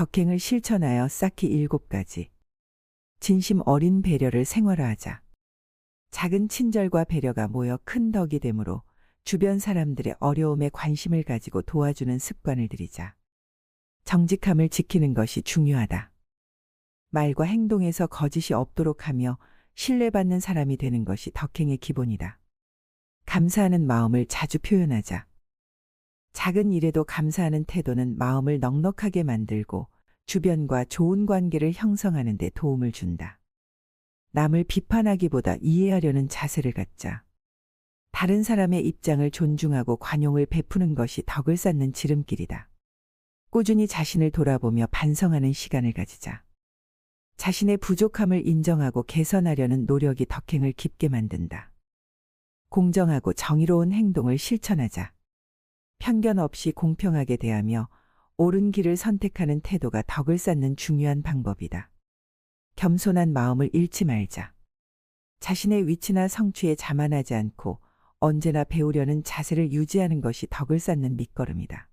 덕행을 실천하여 쌓기 일곱 가지. 진심 어린 배려를 생활화하자. 작은 친절과 배려가 모여 큰 덕이 되므로 주변 사람들의 어려움에 관심을 가지고 도와주는 습관을 들이자. 정직함을 지키는 것이 중요하다. 말과 행동에서 거짓이 없도록 하며 신뢰받는 사람이 되는 것이 덕행의 기본이다. 감사하는 마음을 자주 표현하자. 작은 일에도 감사하는 태도는 마음을 넉넉하게 만들고 주변과 좋은 관계를 형성하는 데 도움을 준다. 남을 비판하기보다 이해하려는 자세를 갖자. 다른 사람의 입장을 존중하고 관용을 베푸는 것이 덕을 쌓는 지름길이다. 꾸준히 자신을 돌아보며 반성하는 시간을 가지자. 자신의 부족함을 인정하고 개선하려는 노력이 덕행을 깊게 만든다. 공정하고 정의로운 행동을 실천하자. 편견 없이 공평하게 대하며 옳은 길을 선택하는 태도가 덕을 쌓는 중요한 방법이다. 겸손한 마음을 잃지 말자. 자신의 위치나 성취에 자만하지 않고 언제나 배우려는 자세를 유지하는 것이 덕을 쌓는 밑거름이다.